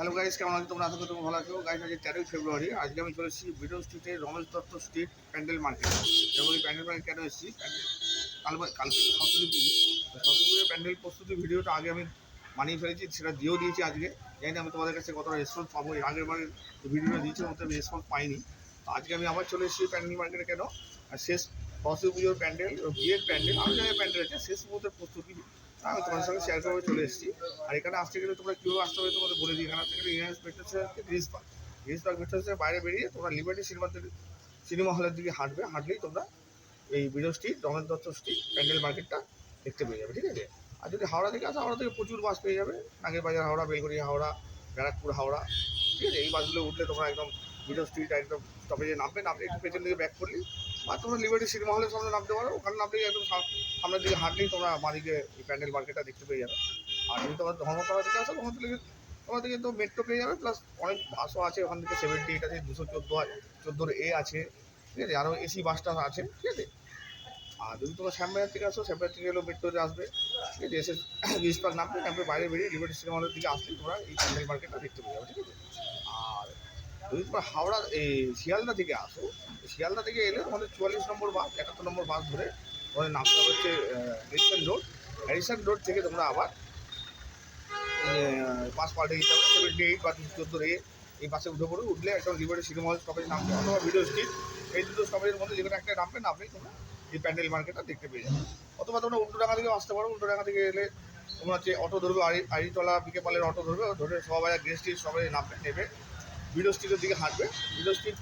Hello guys কেমন আছো? তোমরা আশা করি তোমরা ভালো আছো। গাইস আজকে তেরোই ফেব্রুয়ারি। আজকে আমি চলে এসেছি ভিডিও স্ট্রিটে রমেশ দত্ত স্ট্রিট প্যান্ডেল মার্কেট এবং এই প্যান্ডেল মার্কেট কেন এসেছি? কাল কালকে সরস্বতী পুজো। পুজোর প্যান্ডেল প্রস্তুতি ভিডিওটা আগে আমি বানিয়ে ফেলেছি, সেটা দিয়েও দিয়েছি আজকে। জানি আমি তোমাদের কাছে কতটা রেসপন্স পাবো। এর আগের বারে ভিডিওটা দিয়েছি মতো আমি রেসপন্স পাইনি। তো আজকে আমি আবার চলে এসেছি প্যান্ডেল মার্কেটে কেন? আর শেষ সরস্বতী পুজোর প্যান্ডেল বিয়ের প্যান্ডেল আরও জায়গায় প্যান্ডেল আছে। শেষ মুহূর্তের প্রস্তুতি আমি তোমাদের সঙ্গে শেয়ার করে চলে এসেছি। আর এখানে আসতে গেলে তোমরা কীভাবে আসতে হবে তোমাদের বলে দিই। এখানে আসতে গেলে ইউনিভার্স মেট্রো হচ্ছে Girish park Girish park metro হচ্ছে বাইরে বেরিয়ে তোমরা লিবার্টি সিনেমার দিকে সিনেমা হলের দিকে হাঁটবে। হাঁটলেই তোমরা এই বিরো স্ট্রিট রমেশ দত্ত স্ট্রিট প্যান্ডেল মার্কেটটা দেখতে পেয়ে যাবে, ঠিক আছে? আর যদি হাওড়া থেকে আসো, হাওড়া থেকে প্রচুর বাস পেয়ে যাবে। নাগের বাজার, হাওড়া বেলগড়িয়া হাওড়া, ব্যারাকপুর, হাওড়া, ঠিক আছে? এই বাসগুলো উঠলে তোমরা একদম বিরো স্ট্রিট একদম স্টপেজে নামবে। নামলে একটু পেছন দিকে ব্যাক করলি আর তোমরা লিবার্টি সিনেমা হলের সামনে নামতে পারো। ওখানে নামলেই একদম সামনের দিকে হাঁটলেই তোমরা বাদিকে প্যান্ডেল মার্কেটটা দেখতে পেয়ে যাবে। আর যদি তোমার ধর্মতলা থেকে আসো ধর্মতলা থেকে তোমার থেকে তো মেট্রো পেয়ে যাবে প্লাস অনেক বাসও আছে। ওখান থেকে সেভেন্টি এইট আছে, দুশো চোদ্দ চোদ্দোর এ আছে। ঠিক আছে? আরও এসি বাসটা আছে। ঠিক আছে? আর যদি তোমরা শ্যামবাজার থেকে আসো, শ্যামবাজার থেকে এলো মেট্রোতে আসবে। ঠিক আছে? এসে রিস পার্ক নামবে নামবে বাইরে বেরিয়ে লিবার্টি সিনেমা হলের দিকে আসলে তোমরা এই প্যান্ডেল মার্কেটটা দেখতে পেয়ে যাবে। ঠিক আছে? যদি তোমরা হাওড়া, এই শিয়ালদা থেকে আসো। শিয়ালদা থেকে এলে তোমাদের চুয়াল্লিশ নম্বর বাস, একাত্তর নম্বর বাস ধরে তোমাদের নামটা হচ্ছে হ্যারিসন রোড হ্যারিসন রোড থেকে তোমরা আবার বাস পাল্টে দিতে হবে সেভেন্টি এইট বা দুশো চোদ্দ এ এই বাসে উঠে পড়ে। উঠলে একদম লিবার্টি সিনেমা হল স্টপেজ নামবে। অথবা ভিডিও স্ট্রিট এই দুটো স্টপেজের মধ্যে যেখানে একটা নামবে, নামলেই তোমরা এই প্যান্ডেল মার্কেটটা দেখতে পেয়ে যাবে। অথবা তোমরা উল্টোডাঙ্গা থেকে আসতে পারো। উল্টোডাঙ্গা থেকে এলে তোমরা হচ্ছে অটো ধরবে, আড়ি, আড়িতলা বিকে পালের অটো ধরবে। ধরে সবাই গেস্ট সবাই নামবে, নেবে। ভিডিও স্ট্রিটের দিকে হাঁটবে। ভিডিও স্ট্রিট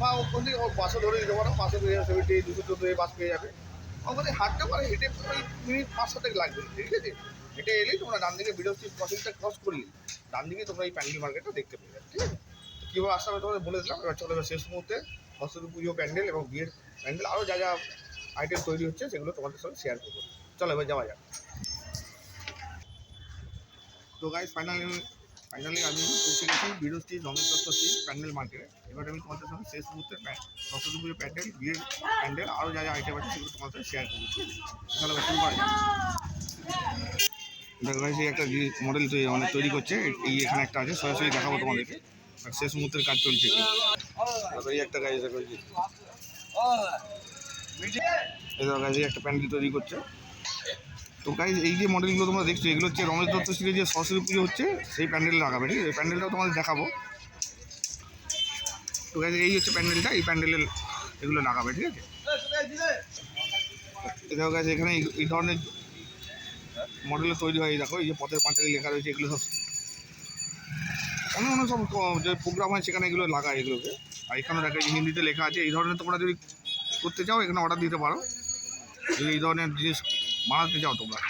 বা ওখান থেকে বাসও ধরে দিতে পারো। বাসে যাবে সেভেন্টি দুশো চোদ্দ এই বাস পেয়ে যাবে। ওখানে হাঁটতে পারে, হেঁটে প্রায় মিনিট পাঁচ সাতেক লাগবে। ঠিক আছে? হেঁটে এলেই তোমরা ডান দিকে ভিডিও স্ট্রিট ক্রসিংটা ক্রস করলে ডান দিকে তোমরা এই প্যান্ডেল মার্কেটটা দেখতে পেয়ে যাবে, ঠিক আছে? কীভাবে আসতে হবে তোমাদের বলে দিলাম। এবার চলে যাবে শেষ মুহূর্তে সরস্বতী পুজো প্যান্ডেল এবং বিয়ের প্যান্ডেল। আরও যা যা আইটেম তৈরি হচ্ছে, সেগুলো তোমাদের সঙ্গে শেয়ার করব। চলো, এবার যাওয়া যাক। তো গাইজ ফাইনালি ফাইনালি আমি পৌঁছে গেছি বিরো স্ট্রিট রমেশ দত্ত প্যান্ডেল মার্কেটে এবার আমি তোমাদের সঙ্গে শেষ মুহূর্তে সরস্বতী পুজো প্যান্ডেল, বিয়ের প্যান্ডেল, আরও যা যা আইটেম আছে সেগুলো তোমাদের শেয়ার করব। আছে শুরু করা যাক। দেখো, এই একটা মডেল তৈরি মানে তৈরি করছে। এই এখানে একটা আছে, সরাসরি দেখাবো তোমাদেরকে। আর শেষ মুহূর্তের কাজ চলছে। এই একটা এই একটা প্যান্ডেল তৈরি করছে। তো গাইজ এই যে মডেলগুলো তোমরা দেখছ, এগুলো হচ্ছে রমেশ দত্ত যে সরস্বতী পুজো হচ্ছে, সেই প্যান্ডেল লাগাবে, ঠিক আছে? এই প্যান্ডেলটাও তোমাদের দেখাবো। তো গাইজ এই হচ্ছে প্যান্ডেলটা, এই প্যান্ডেলের এগুলো লাগাবে, ঠিক আছে? দেখো গাইজ এখানে এই- ধরনের মডেলে তৈরি হয় দেখো, এই যে পথের পাঁচালি লেখা রয়েছে, এগুলো সব অন্য অন্য সব যে প্রোগ্রাম হয়, সেখানে এগুলো লাগায় এগুলোকে। আর এখানে দেখো হিন্দিতে লেখা আছে, এই ধরনের তোমরা যদি করতে চাও, এখানে অর্ডার দিতে পারো। এই ধরনের জিনিস বানাতে চাও তোমরা।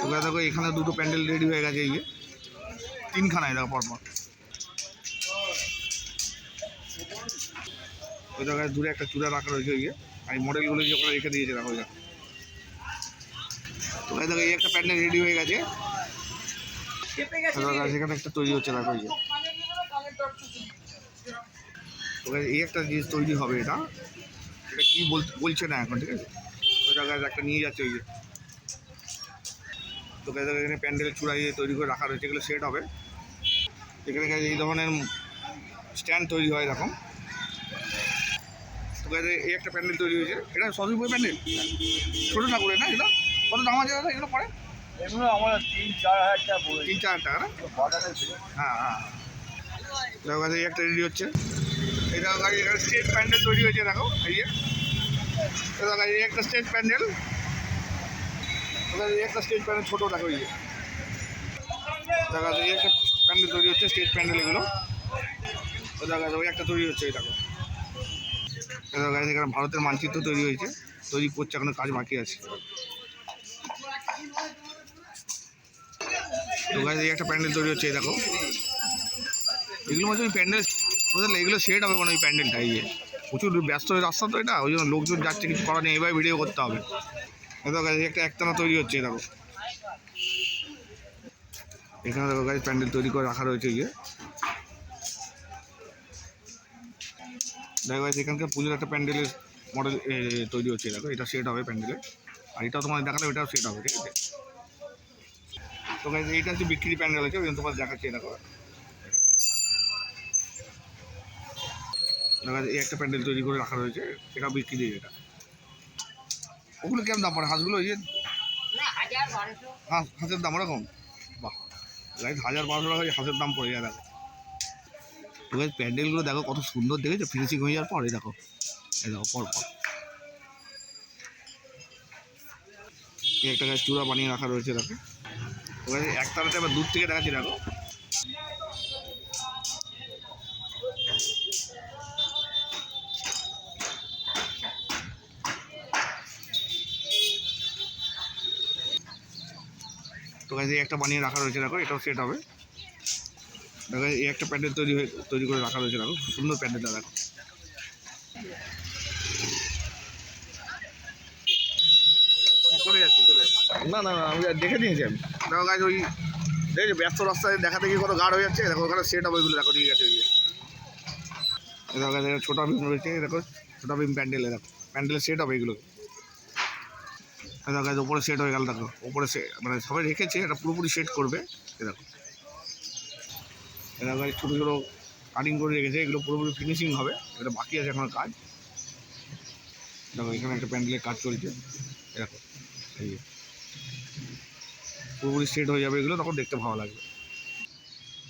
তোমরা দেখো, এখানে দুটো প্যান্ডেল রেডি হয়ে গেছে, এই তিনখানায় দেখো পরপর। ওই জায়গায় দূরে একটা চূড়া রাখা রয়েছে, ওই যে। আর মডেলগুলো যে ওখানে রেখে দিয়েছে, দেখো, ওই দেখো। তো দেখো, এই একটা প্যান্ডেল রেডি হয়ে গেছে। সেখানে একটা তৈরি হচ্ছে, দেখো এই যে। তো এই একটা জিনিস তৈরি হবে এটা। এটা কি বলছে না এখন ঠিক আছে? ওই জায়গায় একটা নিয়ে যাচ্ছে ওই যে। তো দেখো এখানে প্যান্ডেল চূড়াই তৈরি করে রাখা রয়েছে এগুলো সেট হবে। এখানে guys এই ধরনের স্ট্যান্ড তৈরি হয় এরকম। তো guys, এই একটা প্যান্ডেল তৈরি হয়েছে। এটা সবই বই প্যান্ডেল? ছোটো না করে না এগুলো কত দাম আছে এগুলো পড়ে এগুলো আমার তিন চার হাজার টাকা তিন চার হাজার টাকা না? হ্যাঁ হ্যাঁ। গাছ এই একটা রেডি হচ্ছে। দেখো গাড়ি এখানে স্টেজ প্যান্ডেল তৈরি হয়েছে, দেখো এই এই গাড়ি একটা স্টেজ প্যান্ডেল একটা স্টেজ প্যান্ডেল ছোটো, দেখো, এই দেখা এই একটা প্যান্ডেল তৈরি হচ্ছে স্টেজ প্যান্ডেল এগুলো। দেখা ওই একটা তৈরি হচ্ছে, এই দেখো। দেখো গাড়ি এখানে ভারতের মানচিত্র তৈরি হয়েছে, তৈরি করছে, এখনও কাজ বাকি আছে। এই একটা প্যান্ডেল তৈরি হচ্ছে, এই দেখো। এগুলো মধ্যে প্যান্ডেল বুঝলে? এগুলো সেট হবে মানে ওই প্যান্ডেলটা, এই প্রচুর ব্যস্ত রাস্তা তো এটা, ওই জন্য লোকজন যাচ্ছে, কিছু করার নেই, এবার ভিডিও করতে হবে। একটা একটানা তৈরি হচ্ছে দেখো। এখানে দেখো গাড়ি প্যান্ডেল তৈরি করে রাখা রয়েছে, এই যে। দেখো এখানকার পুজোর একটা প্যান্ডেলের মডেল তৈরি হচ্ছে, দেখো। এটা সেট হবে প্যান্ডেলের আর এটাও তোমাদের দেখালে ওটাও সেট হবে, ঠিক আছে? তো এইটা হচ্ছে বিক্রি প্যান্ডেল আছে, ওই জন্য তোমার দেখাচ্ছি এটা দেখা যায় এই একটা প্যান্ডেল তৈরি করে রাখা রয়েছে এটা বিক্রি এটা ওগুলো কেমন দাম পড়ে? হাঁসগুলো ওই যে হাঁস হাঁসের দাম ওরকম? বাহ গাইজ হাজার বারোশো টাকা হাঁসের দাম পড়ে যায় দেখো। তো গাইজ প্যান্ডেলগুলো দেখো কত সুন্দর দেখেছ? ফিনিশিং হয়ে যাওয়ার পর এই দেখো। এই দেখো পর পর। এই একটা গাছ চূড়া বানিয়ে রাখা রয়েছে দেখো। তো গাইজ একতারাতে আবার দূর থেকে দেখাচ্ছি দেখো। গাইজ এই একটা বানিয়ে রাখা রয়েছে দেখো এটাও সেট হবে। দেখো এই একটা প্যান্ডেল তৈরি হয়ে তৈরি করে রাখা রয়েছে দেখো সুন্দর প্যান্ডেলটা দেখো। হ্যাঁ। না না আমি দেখে নিয়েছি আমি। দেখো গাছ ওই দেখো ব্যস্ত রাস্তায় দেখাতে গিয়ে কত গাঢ় হয়ে যাচ্ছে দেখো ওখানে সেট হবে ওইগুলো দেখো ঠিক আছে ওই দেখো ছোটা ভীম রয়েছে দেখো ছোটা ভীম প্যান্ডেলে দেখো প্যান্ডেলের সেট হবে এগুলো দেখো ওপরে সেট হয়ে গেল, দেখো। ওপরে মানে সবাই রেখেছে, এটা পুরোপুরি সেট করবে। এই দেখো। গাছ ছোটো ছোটো কাটিং করে রেখেছে, এগুলো পুরোপুরি ফিনিশিং হবে। এটা বাকি আছে এখনও কাজ। দেখো, এখানে একটা প্যান্ডেলের কাজ চলছে। দেখো, এই পুরোপুরি সেট হয়ে যাবে এগুলো, তখন দেখতে ভালো লাগবে।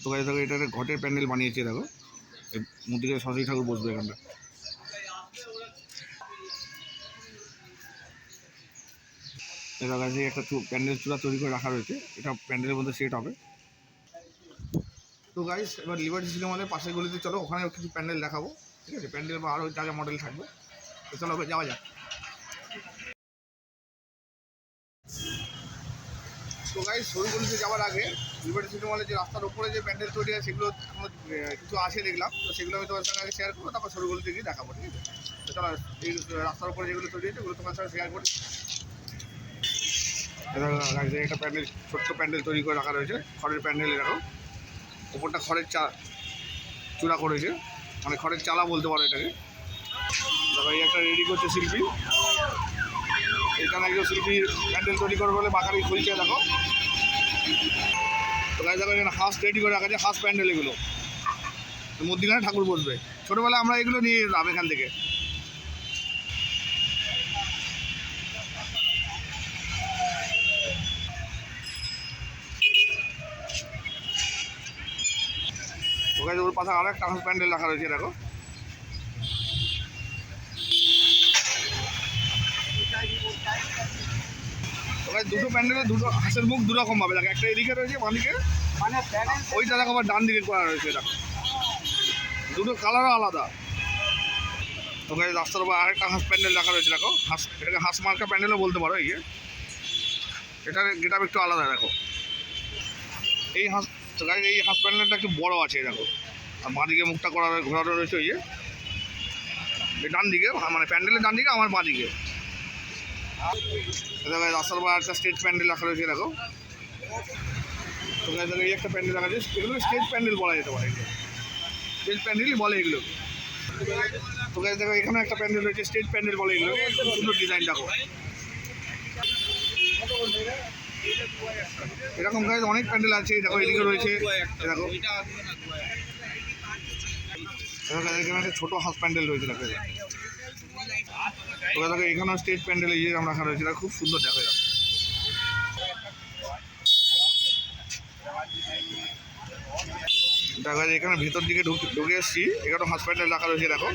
তো গাছ দেখো এটা একটা ঘটের প্যান্ডেল বানিয়েছে, দেখো। মন্দিরে সরস্বতী ঠাকুর বসবে এখানটা। এটা কাছে একটা প্যান্ডেল চূড়া তৈরি করে রাখা রয়েছে, এটা প্যান্ডেলের মধ্যে সেট হবে। তো গাইস এবার লিবার্টি সিনেমা হলের পাশের গলিতে চলো, ওখানে কিছু প্যান্ডেল দেখাবো। ঠিক আছে? প্যান্ডেল বা আরও যা যা মডেল থাকবে। তো চলো যাওয়া যাক। তো গাইস সরুগলিতে যাওয়ার আগে লিবার্টি সিনেমা হলের যে রাস্তার উপরে যে প্যান্ডেল তৈরি আছে সেগুলো কিছু আছে দেখলাম। তো সেগুলো আমি তোমার সঙ্গে আগে শেয়ার করব, তারপর সরুগলিতে গিয়ে দেখাবো, ঠিক আছে? তো চলো, এই রাস্তার উপরে যেগুলো তৈরি হয়েছে, ওগুলো তোমার সঙ্গে শেয়ার করি। গাইস, একটা প্যান্ডেল ছোট্ট প্যান্ডেল তৈরি করে রাখা রয়েছে খড়ের প্যান্ডেল এরকম। ওপরটা খড়ের চা চূড়া করেছে মানে খড়ের চালা বলতে পারো এটাকে। এই একটা রেডি করছে শিল্পী। এখানে একজন শিল্পী প্যান্ডেল তৈরি করবে বলে বাকারি খুলছে দেখো। তো গাছ দেখো এখানে হাঁস রেডি করে রাখা আছে হাঁস প্যান্ডেল এগুলো। মধ্যিখানে ঠাকুর বসবে। ছোটোবেলায় আমরা এগুলো নিয়ে যেতাম এখান থেকে। ওখানে ওর পাশে আরও একটা প্যান্ডেল রাখা রয়েছে দেখো। দুটো প্যান্ডেলে দুটো হাঁসের মুখ দু রকম ভাবে দেখো একটা এদিকে রয়েছে বাঁদিকে মানে ওইটা দেখো আবার ডান দিকে করা রয়েছে দেখো। দুটো কালারও আলাদা। ওখানে রাস্তার উপর আরেকটা হাঁস প্যান্ডেল রাখা রয়েছে দেখো। হাঁস এটাকে হাঁস মার্কা প্যান্ডেলও বলতে পারো এই। এটার গেট একটু আলাদা দেখো। এই হাঁস তো গাইজ এই হাঁস প্যান্ডেলটা একটু বড় আছে দেখো। আর বাঁদিকে মুখটা করা ঘোরানো রয়েছে ওই যে। ডান দিকে মানে প্যান্ডেলের ডান দিকে, আমার বাঁদিকে। দেখো রাস্তার উপর একটা স্টেজ প্যান্ডেল রাখা রয়েছে দেখো। তো দেখো, এই একটা প্যান্ডেল রাখা রয়েছে। এগুলো স্টেজ প্যান্ডেল বলা যেতে পারে স্টেজ প্যান্ডেলই বলে এগুলো। তো দেখো এখানে একটা প্যান্ডেল রয়েছে স্টেজ প্যান্ডেল বলে এগুলো। সুন্দর ডিজাইন দেখো। এরকম গাইজ অনেক প্যান্ডেল আছে দেখো এদিকে রয়েছে দেখো। এখানে একটা প্যান্ডেল রয়েছে এখানেও স্টেজ প্যান্ডেল এই যে আমরা রাখা রয়েছে খুব সুন্দর দেখো guys, এখানে ভেতর দিকে ঢুকে এসেছি এখানে হাঁস প্যান্ডেল রাখা রয়েছে দেখো।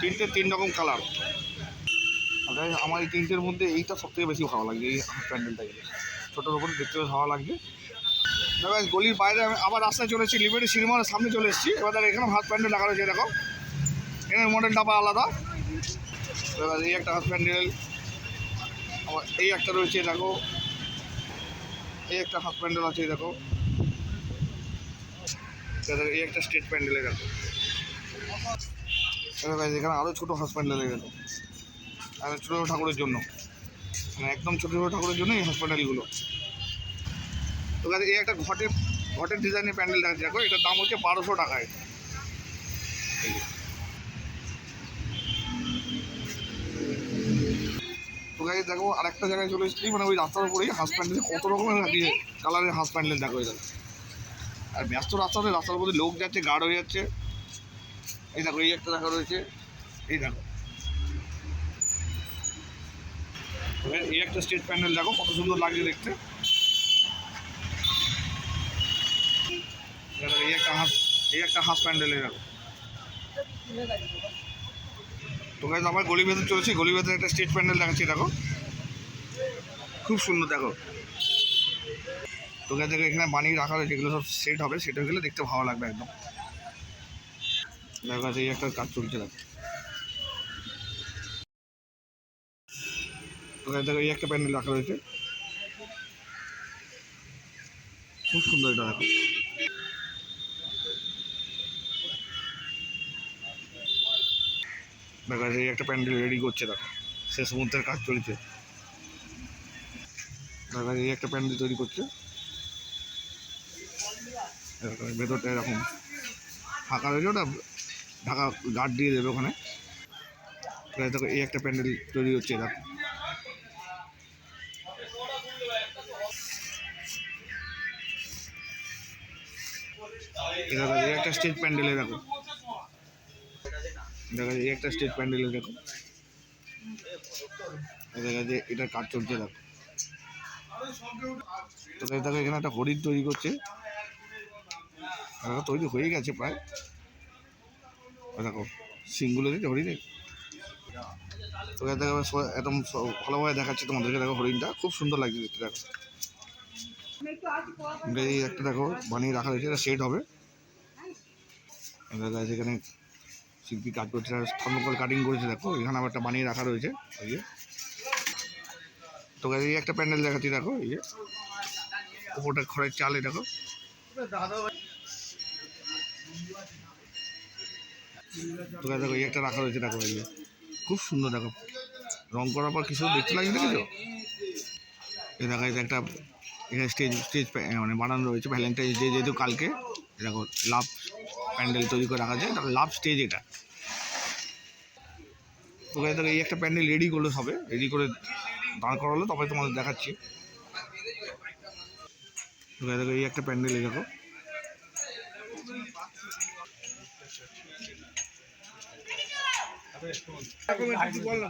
তিনটে তিন রকম কালার আমার এই তিনটের মধ্যে এইটা সব থেকে বেশি ভালো লাগছে এই হাঁস প্যান্ডেলটাকে। ছোটোর উপরে দেখতে বেশ ভালো লাগছে দেখো গলির বাইরে আমি আবার রাস্তায় চলেছি লিবার্টি সিনেমার সামনে চলে এসেছি। এবার দেখো, এখানে হাত প্যান্ডেল রাখা রয়েছে দেখো। এখানে মডেলটা আবার আলাদা। এবার এই একটা হাত প্যান্ডেল আবার এই একটা রয়েছে, দেখো। এই একটা হাত প্যান্ডেল আছে, দেখো। এই একটা স্টেট প্যান্ডেলে দেখো দেখো এখানে আরও ছোটো হাঁস প্যান্ডেলে গেল ছোটো ছোটো ঠাকুরের জন্য। মানে একদম ছোটো ছোটো ঠাকুরের জন্য এই হাঁস প্যান্ডেলগুলো তো guys, এই একটা ঘটের ঘটের ডিজাইনের প্যান্ডেল দেখা দেখো এটার দাম হচ্ছে বারোশো টাকায়। তো গাইজ দেখো আরেকটা জায়গায় চলে এসেছি মানে ওই রাস্তার উপরেই হাঁস প্যান্ডেল। কত রকমের কালারের হাঁস প্যান্ডেল দেখো দেখো আর ব্যস্ত রাস্তাতে রাস্তার মধ্যে লোক যাচ্ছে গার্ড হয়ে যাচ্ছে। এই দেখো এই একটা দেখা রয়েছে। এই দেখো এবার এই একটা স্টেজ প্যান্ডেল দেখো, কত সুন্দর লাগছে দেখতে। এই একটা হাঁস এই একটা হাঁস প্যান্ডেল দেখো। তো গাইজ আবার গলি ভেতর চলেছি গলি ভেতরে একটা স্টেজ প্যান্ডেল দেখাচ্ছি, দেখো। খুব সুন্দর, দেখো। তো গাইজ দেখো, এখানে বানিয়ে রাখা রয়েছে এগুলো সব সেট হবে, সেট গেলে দেখতে ভালো লাগবে একদম। দেখো এই একটা কাজ চলছে, দেখো। গাইজ দেখো, এই একটা প্যান্ডেল রাখা রয়েছে। খুব সুন্দর এটা দেখো। দেখা যায় একটা প্যান্ডেল রেডি করছে, দেখো। শেষ মুহূর্তের কাজ চলছে। দেখা, এই একটা প্যান্ডেল তৈরি করছে। ভেতরটা এরকম। ফাঁকা রয়েছে ওটা ঢাকা গার্ড দিয়ে দেবে ওখানে। দেখো, এই একটা প্যান্ডেল তৈরি হচ্ছে, দেখো। দেখো এই একটা স্টেজ প্যান্ডেলে দেখো। দেখা যায় একটা স্টেজ প্যান্ডেলে দেখো। দেখা যায় এটার কাজ চলছে দেখো। তো দেখো এখানে একটা হরিণ তৈরি করছে। দেখো, তৈরি হয়ে গেছে প্রায়। দেখো, সিংগুলো দিচ্ছে হরিণের? তো গাইজ দেখো একদম ভালোভাবে দেখাচ্ছে তোমাদেরকে। দেখো, হরিণটা খুব সুন্দর লাগছে দেখতে, দেখো। এই একটা দেখো, বানিয়ে রাখা হয়েছে এটা সেট হবে। যাচ্ছে এখানে শিল্পী কাজ করছে থার্মোকল কাটিং করেছে, দেখো। এখানে আবার একটা বানিয়ে রাখা রয়েছে, এই যে। তো এই একটা প্যান্ডেল দেখাচ্ছি, দেখো, এই যে। উপরটা খড়ের চাল, দেখো। তো দেখো, এই একটা রাখা রয়েছে, দেখো, এই যে। খুব সুন্দর, দেখো। রং করার পর কিছু দেখতে লাগছে, দেখেছ? এই দেখা একটা এখানে স্টেজ স্টেজ মানে বানানো রয়েছে ভ্যালেন্টাইন্স ডে যেহেতু কালকে, দেখো লাভ প্যান্ডেল তৈরি করে রাখা যায় লাভ স্টেজ এটা। তো গাইজ এই একটা প্যান্ডেল রেডি করল সবে রেডি করে দাঁড় করালো, তবে তোমাদের দেখাচ্ছি। গাইজ দেখো এই একটা প্যান্ডেল এই দেখো।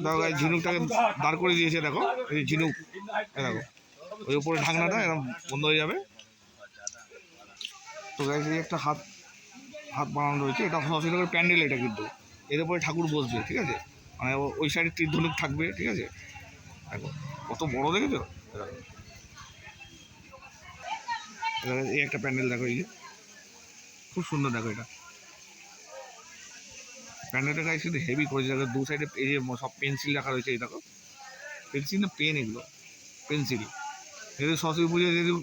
দেখো ঝিনুকটাকে দাঁড় করে দিয়েছে, দেখো, এই ঝিনুক দেখো। ওই উপরে ঢাকনাটা এরকম বন্ধ হয়ে যাবে। তো গাইজ এই একটা হাত হাত বানানো রয়েছে। এটা সরাসরি করে প্যান্ডেল এটা কিন্তু। এর উপরে ঠাকুর বসবে, ঠিক আছে? মানে ওই সাইডে তীর ধনুক থাকবে, ঠিক আছে? দেখো, কত বড় দেখেছ? এই একটা প্যান্ডেল দেখো, এই যে। খুব সুন্দর দেখো এটা। প্যান্ডেলটা গাইছে কিন্তু হেভি করেছে। দেখো, দু সাইডে এই যে সব পেন্সিল রাখা রয়েছে, এই দেখো। পেন্সিল না পেন এগুলো। পেন্সিল যেহেতু সরস্বতী পুজো যেহেতু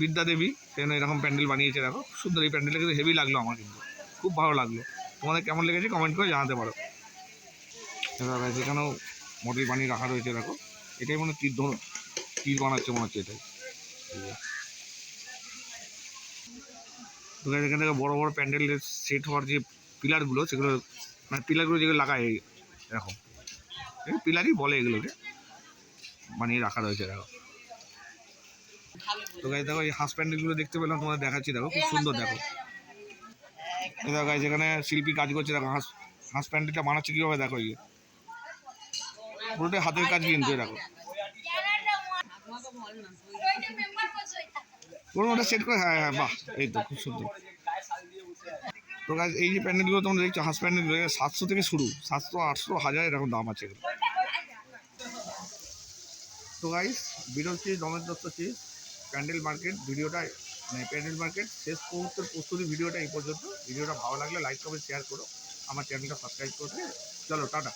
বিদ্যা দেবী সেখানে এরকম প্যান্ডেল বানিয়েছে দেখো। সুন্দর এই প্যান্ডেলটা কিন্তু হেভি লাগল আমার কিন্তু। খুব ভালো লাগল। তোমাদের কেমন লেগেছে কমেন্ট করে জানাতে পারো। এখানেও মডেল বানিয়ে রাখা রয়েছে দেখো। এটাই মনে তীর ধরুন। তীর বানাচ্ছে মনে হচ্ছে এটাই। তো guys, থেকে বড় বড় প্যান্ডেলের সেট হওয়ার যে পিলারগুলো সেগুলো মানে পিলারগুলো যেগুলো লাগায় এরকম। পিলারই বলে এগুলোকে। বানিয়ে রাখা রয়েছে দেখো। তো গাইজ দেখো এই হাঁস প্যান্ডেলগুলো দেখতে পেলাম তোমাদের দেখাচ্ছি দেখো খুব সুন্দর দেখো। দেখো গাইজ এখানে শিল্পী কাজ করছে দেখো হাঁস হাঁস প্যান্ডেলটা বানাচ্ছে কীভাবে দেখো ইয়ে পুরোটাই হাতের কাজ কিন্তু দেখো। পুরো ওটা সেট করে হ্যাঁ হ্যাঁ বাহ এই তো খুব সুন্দর। তো এই যে প্যান্ডেলগুলো তোমরা দেখছ হাঁস প্যান্ডেল সাতশো থেকে শুরু সাতশো আটশো হাজার এরকম দাম আছে এগুলো। তো দমের দত্ত চিজ প্যান্ডেল মার্কেট, ভিডিওটা মানে প্যান্ডেল মার্কেট, শেষ মুহূর্তের প্রস্তুতি ভিডিওটা এই পর্যন্ত। ভিডিওটা ভালো লাগলে লাইক কমেন্ট শেয়ার করো। আমার চ্যানেলটা সাবস্ক্রাইব করতে। চলো, টাটা।